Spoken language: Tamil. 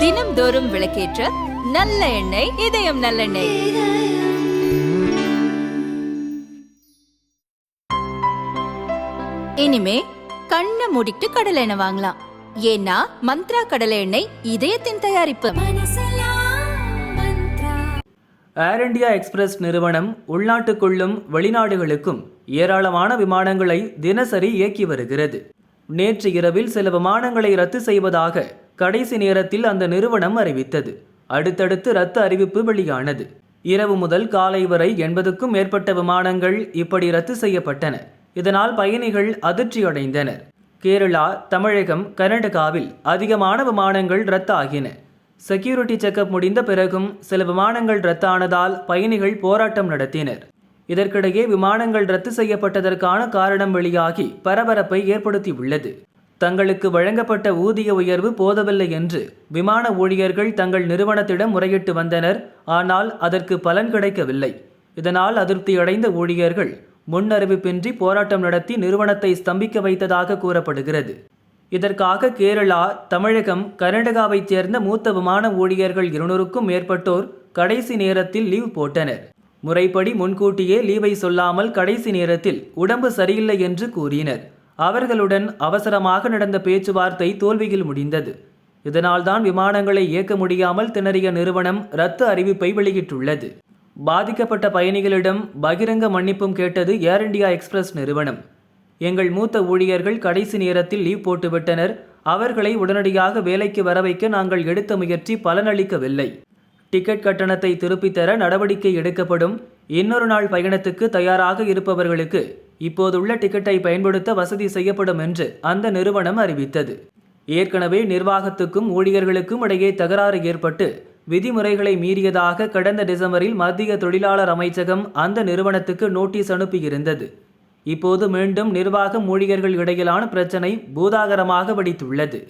தினம்தோறும் விளக்கேற்ற நல்ல எண்ணெய் இதயம் நல்லெண்ணெய். இனிமே கண்ணை மூடிட்டு கடலை எண்ணெய் வாங்கலாம். ஏன்னா மந்த்ரா கடலை எண்ணெய் இதயத்தின் தயாரிப்பு. ஏர் இண்டியா எக்ஸ்பிரஸ் நிறுவனம் உள்நாட்டுக்குள்ளும் வெளிநாடுகளுக்கும் ஏராளமான விமானங்களை தினசரி இயக்கி வருகிறது. நேற்று இரவில் சில விமானங்களை ரத்து செய்வதாக கடைசி நேரத்தில் அந்த நிறுவனம் அறிவித்தது. அடுத்தடுத்து ரத்த அறிவிப்பு வெளியானது. இரவு முதல் காலை வரை எண்பதுக்கும் மேற்பட்ட விமானங்கள் இப்படி ரத்து செய்யப்பட்டன. இதனால் பயணிகள் அதிர்ச்சியடைந்தனர். கேரளா தமிழகம் கர்நாடகாவில் அதிகமான விமானங்கள் ரத்தாகின. செக்யூரிட்டி செக்கப் முடிந்த பிறகும் சில விமானங்கள் ரத்தானதால் பயணிகள் போராட்டம் நடத்தினர். இதற்கிடையே விமானங்கள் ரத்து செய்யப்பட்டதற்கான காரணம் வெளியாகி பரபரப்பை ஏற்படுத்தியுள்ளது. தங்களுக்கு வழங்கப்பட்ட ஊதிய உயர்வு போதவில்லை என்று விமான ஊழியர்கள் தங்கள் நிறுவனத்திடம் முறையிட்டு வந்தனர். ஆனால் அதற்கு பலன் கிடைக்கவில்லை. இதனால் அதிருப்தியடைந்த ஊழியர்கள் முன்னறிவிப்பின்றி போராட்டம் நடத்தி நிறுவனத்தை ஸ்தம்பிக்க வைத்ததாக கூறப்படுகிறது. இதற்காக கேரளா தமிழகம் கர்நாடகாவைச் சேர்ந்த மூத்த விமான ஊழியர்கள் இருநூறுக்கும் மேற்பட்டோர் கடைசி நேரத்தில் லீவ் போட்டனர். முறைப்படி முன்கூட்டியே லீவை சொல்லாமல் கடைசி நேரத்தில் உடம்பு சரியில்லை என்று கூறினர். அவர்களுடன் அவசரமாக நடந்த பேச்சுவார்த்தை தோல்வியில் முடிந்தது. இதனால்தான் விமானங்களை இயக்க முடியாமல் திணறிய நிறுவனம் ரத்து அறிவிப்பை வெளியிட்டுள்ளது. பாதிக்கப்பட்ட பயணிகளிடம் பகிரங்க மன்னிப்பும் கேட்டது ஏர் இண்டியா எக்ஸ்பிரஸ் நிறுவனம். எங்கள் மூத்த ஊழியர்கள் கடைசி நேரத்தில் லீவ் போட்டுவிட்டனர். அவர்களை உடனடியாக வேலைக்கு வர வைக்க நாங்கள் எடுத்த முயற்சி பலனளிக்கவில்லை. டிக்கெட் கட்டணத்தை திருப்பித் தர நடவடிக்கை எடுக்கப்படும். இன்னொரு நாள் பயணத்துக்கு தயாராக இருப்பவர்களுக்கு இப்போதுள்ள டிக்கெட்டை பயன்படுத்த வசதி செய்யப்படும் என்று அந்த நிறுவனம் அறிவித்தது. ஏற்கனவே நிர்வாகத்துக்கும் ஊழியர்களுக்கும் இடையே தகராறு ஏற்பட்டு விதிமுறைகளை மீறியதாக கடந்த டிசம்பரில் மத்திய தொழிலாளர் அமைச்சகம் அந்த நிறுவனத்துக்கு நோட்டீஸ் அனுப்பியிருந்தது. இப்போது மீண்டும் நிர்வாகம் ஊழியர்கள் இடையிலான பிரச்சினை பூதாகரமாக வெடித்துள்ளது.